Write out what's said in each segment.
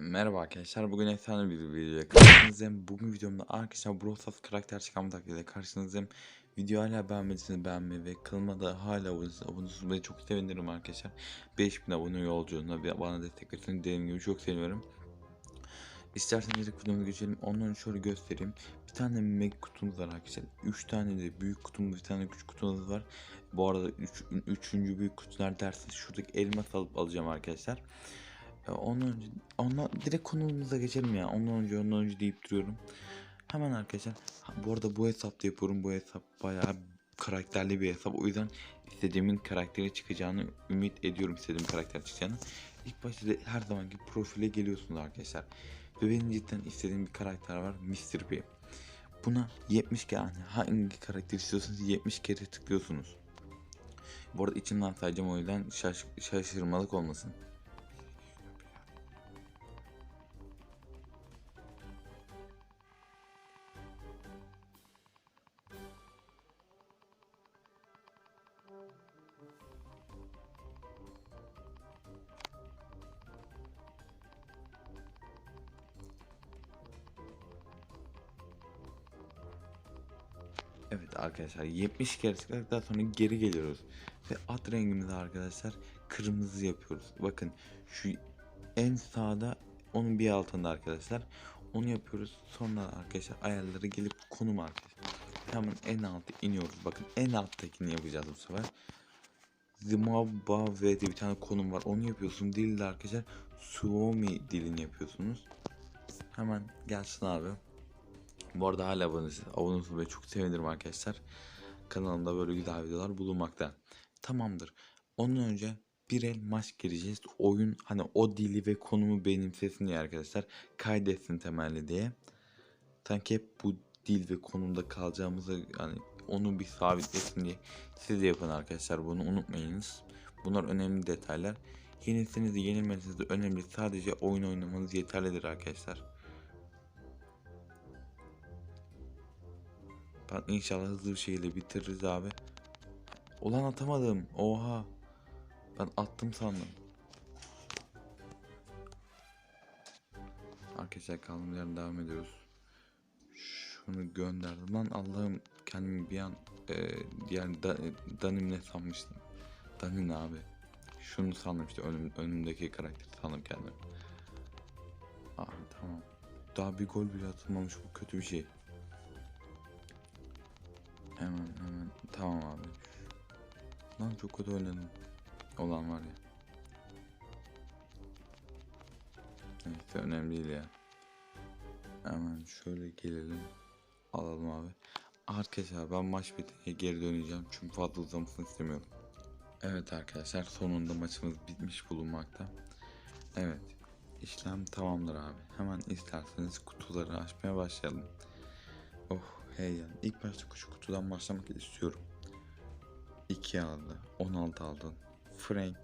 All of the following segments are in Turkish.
Merhaba arkadaşlar. Bugün efsane bir videoyla karşınızdayım. Bugün videomda arkadaşlar Brawl karakter çıkarma taktiğiyle karşınızdayım. Video hala beğenmediyseniz beğenmeyi ve kanalıma da hala abone olmayı çok sevinirim arkadaşlar. 5000 abone yolculuğunda ve bana destek verirseniz dediğim gibi çok seviniyorum. İsterseniz ilk videomuza geçelim. Ondan şöyle göstereyim. Bir tane mega kutumuz var arkadaşlar. 3 tane de büyük kutumuz, bir tane küçük kutumuz var. Bu arada 3. Üç, büyük kutular derseniz şuradaki elmas alıp alacağım arkadaşlar. Ya ondan önce ondan direkt konumuza geçelim ya. Ondan önce ondan önce deyip duruyorum. Hemen arkadaşlar. Bu arada bu hesapta yapıyorum. Bu hesap bayağı karakterli bir hesap. O yüzden istediğimin karakteri çıkacağını ümit ediyorum istediğim karakter çıkacağını. İlk başta da her zamanki profile geliyorsunuz arkadaşlar. Ve benim cidden istediğim bir karakter var. Mr. P. Buna 70 kere yani hangi karakter istiyorsanız 70 kere tıklıyorsunuz. Bu arada içimden sayacağım o yüzden şaş şaşırmalık olmasın. Evet arkadaşlar 70 kere tıkladıktan sonra geri geliyoruz. Ve at rengimizi arkadaşlar kırmızı yapıyoruz. Bakın şu en sağda onun bir altında arkadaşlar. Onu yapıyoruz. Sonra arkadaşlar ayarları gelip konum arkadaşlar. Hemen en alta iniyoruz. Bakın en alttakini yapacağız bu sefer. Zimababwe diye bir tane konum var. Onu yapıyorsun. Dili de arkadaşlar Suomi dilini yapıyorsunuz. Hemen gelsin abi. Bu arada hala. Abone olun ve çok sevinirim arkadaşlar. Kanalımda böyle güzel videolar bulunmakta. Tamamdır. Onun önce bir el maç gireceğiz. Oyun hani o dili ve konumu benimsesin diye arkadaşlar. Kaydetsin temelli diye. Sanki hep bu dil ve konumda kalacağımızı hani onu bir sabitlesin diye siz de yapın arkadaşlar bunu unutmayınız. Bunlar önemli detaylar. Yenisiniz de yenilmeniz de önemli. Sadece oyun oynamanız yeterlidir arkadaşlar. İnşallah hızlı bir şekilde bitiririz abi. Ulan atamadım. Oha. Ben attım sandım. Arkadaşlar kaldığımız yerden devam ediyoruz. Şunu gönderdim. Lan Allah'ım kendimi bir an e, diğer da, Danim'le sanmıştım. Danin abi. Şunu sandım işte önüm, önümdeki karakteri sandım kendimi. Abi tamam. Daha bir gol bile atılmamış bu kötü bir şey. Hemen hemen tamam abi. Lan çok kötü oynadım. Olan var ya. Neyse önemli değil ya. Hemen şöyle gelelim. Alalım abi. Arkadaşlar ben maç bitince geri döneceğim. Çünkü fazla uzamasını istemiyorum. Evet arkadaşlar sonunda maçımız bitmiş bulunmakta. Evet. işlem tamamdır abi. Hemen isterseniz kutuları açmaya başlayalım. Oh heyecan. İlk başta şu kutudan başlamak istiyorum. 2 aldı. 16 aldı. Frank.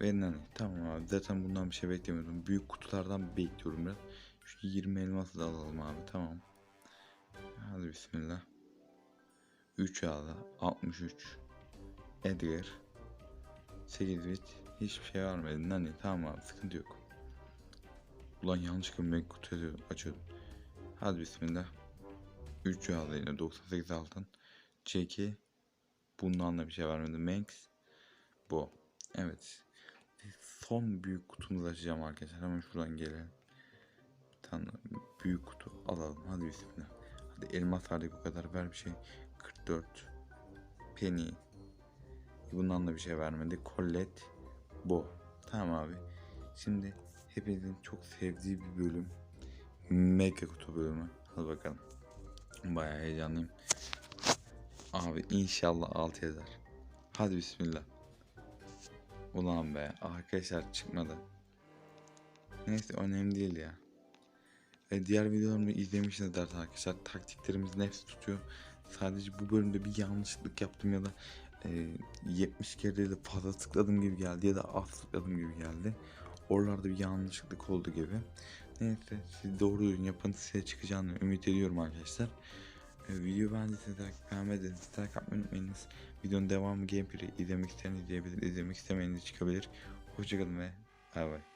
Ve Nani. Tamam abi. Zaten bundan bir şey beklemiyordum. Büyük kutulardan bekliyorum biraz. Şu 20 elması da alalım abi. Tamam. Hadi bismillah. 3 aldı. 63. Edgar. 8 bit. Hiçbir şey vermedi. Nani. Tamam abi. Sıkıntı yok. Ulan yanlışlıkla mega kutu açıyordum. Hadi bismillah. 3 aldı yine 98 altın. Çeki. Bundan da bir şey vermedi. Max. Bu. Evet. Son büyük kutumuzu açacağım arkadaşlar. Hemen şuradan gelelim. Bir tane büyük kutu alalım. Hadi bismillah. Hadi elmas verdik bu kadar. Ver bir şey. 44. Penny. Bundan da bir şey vermedi. Colette. Bu. Tamam abi. Şimdi hepinizin çok sevdiği bir bölüm. Mega kutu bölümü. Hadi bakalım. Bayağı heyecanlıyım. Abi inşallah alt eder. Hadi bismillah. Ulan be arkadaşlar çıkmadı. Neyse önemli değil ya. E, diğer videolarımı izlemişsiniz arkadaşlar. Taktiklerimizin hepsi tutuyor. Sadece bu bölümde bir yanlışlık yaptım ya da e, 70 kere de fazla tıkladım gibi geldi ya da az tıkladım gibi geldi. Oralarda bir yanlışlık oldu gibi. Neyse siz doğru düzgün yapın size çıkacağını ümit ediyorum arkadaşlar. Ee, video beğendiyseniz like beğenmediyseniz like atmayı unutmayınız. Videonun devamı gameplay izlemek isteyen izleyebilir, izlemek istemeyeniz çıkabilir. Hoşçakalın ve bay bay.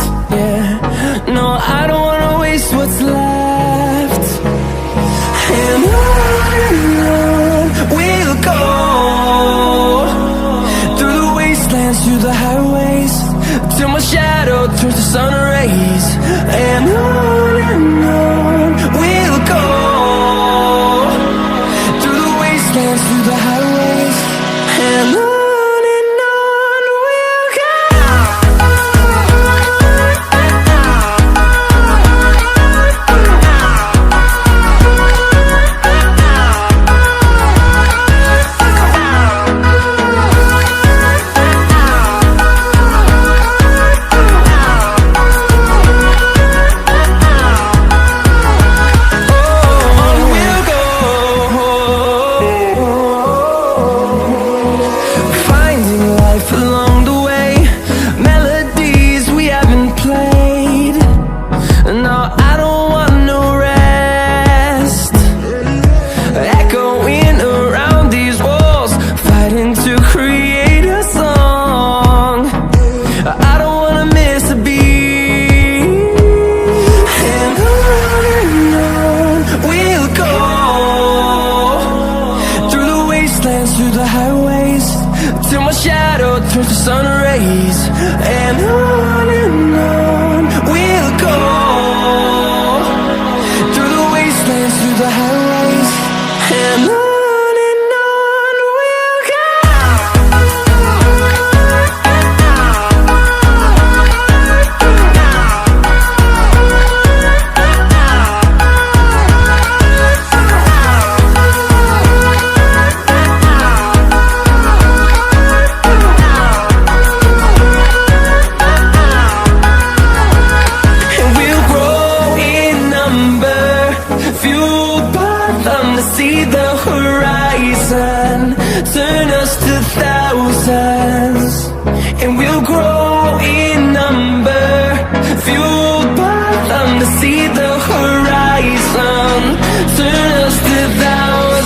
sun rays and see the horizon Turn us to thousands And we'll grow in number Fueled by them to see the horizon Turn